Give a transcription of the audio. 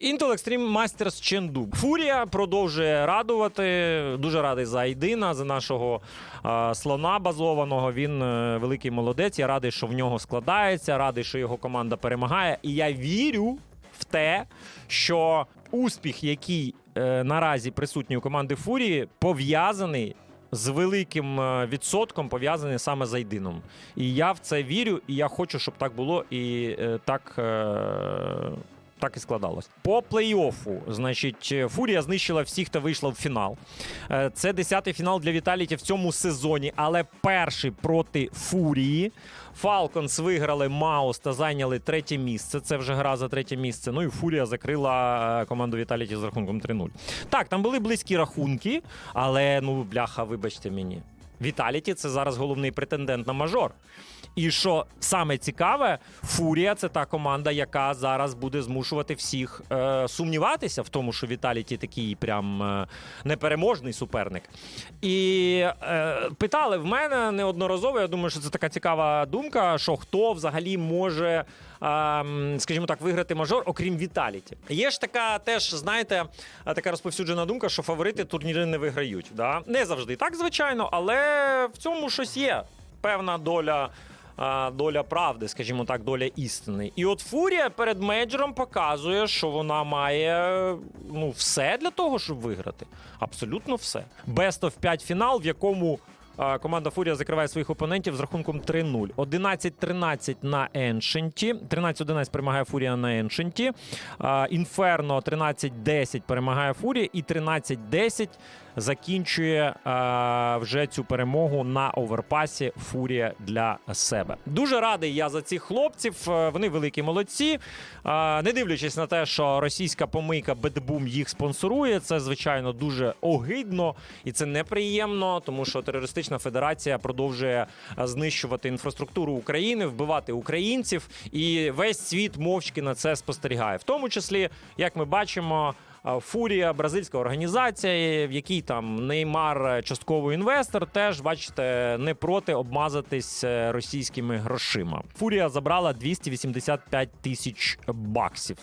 Intel Extreme Masters Ченду. Фурія продовжує радувати. Дуже радий за Айдина, за нашого е, слона базованого. Він е, великий молодець. Я радий, що в нього складається, радий, що його команда перемагає. І я вірю в те, що успіх, який е, наразі присутній у команди Фурії, пов'язаний. З великим е, відсотком пов'язаний саме з Айдином. І я в це вірю, і я хочу, щоб так було, і е, так е, так і складалось. По плей-оффу, значить, е, Фурія знищила всіх, хто вийшла в фінал. Е, Це десятий фінал для Віталіті в цьому сезоні, але перший проти Фурії. Фалконс виграли Маус та зайняли третє місце. Це вже гра за третє місце. Ну і Фурія закрила е, команду Віталіті з рахунком 3-0. Так, там були близькі рахунки, але ну, бляха, вибачте мені. Віталіті це зараз головний претендент на мажор. І що саме цікаве, Фурія це та команда, яка зараз буде змушувати всіх е, сумніватися в тому, що Віталіті такий прям е, непереможний суперник. І е, питали в мене неодноразово. Я думаю, що це така цікава думка, що хто взагалі може. ем, Скажімо так, виграти мажор, окрім Віталіті. Є ж така теж, знаєте, е, така розповсюджена думка, що фаворити турніри не виграють. Да? Не завжди так, звичайно, але в цьому щось є. Певна доля доля правди, скажімо так, доля істини. І от Фурія перед Мейджером показує, що вона має ну, все для того, щоб виграти. Абсолютно все. Best of 5 фінал, в якому. Команда Фурія закриває своїх опонентів з рахунком 3-0. 11-13 на Еншенті. 13-11 перемагає Фурія на Еншенті. Інферно 13-10 перемагає Фурія. І 13-10 закінчує вже цю перемогу на оверпасі Фурія для себе. Дуже радий я за цих хлопців. Е, Вони великі молодці. Не дивлячись на те, що російська помийка Бедбум їх спонсорує, це звичайно дуже огидно і це неприємно, тому що терористична федерація продовжує знищувати інфраструктуру України, вбивати українців, і весь світ мовчки на це спостерігає. В тому числі, як ми бачимо. Фурія, бразильська організація, в якій там Неймар е, частково інвестор, теж бачите, не проти обмазатись е, російськими грошима. Фурія забрала 285 тисяч баксів.